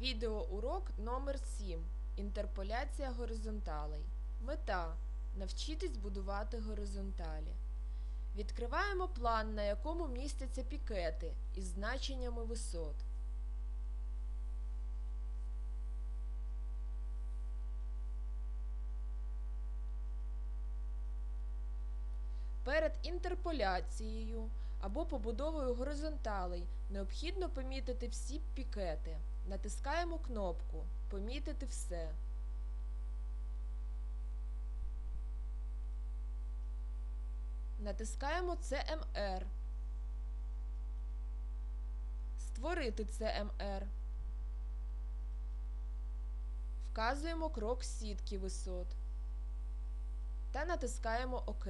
Відеоурок номер 7 Інтерполяція горизонталей. Мета навчитись будувати горизонталі. Відкриваємо план, на якому містяться пікети із значеннями висот. Перед інтерполяцією або побудовою горизонталей необхідно помітити всі пікети. Натискаємо кнопку Помітити все. Натискаємо CMR. Створити CMR. Вказуємо крок сітки висот. Та натискаємо ОК.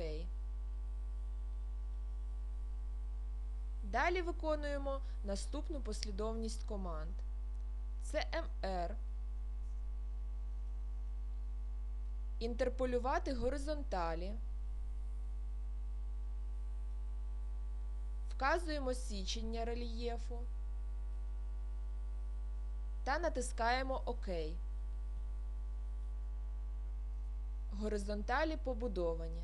Далі виконуємо наступну послідовність команд. CMR. Інтерполювати горизонталі. Вказуємо січення рельєфу та натискаємо ОК. Горизонталі побудовані.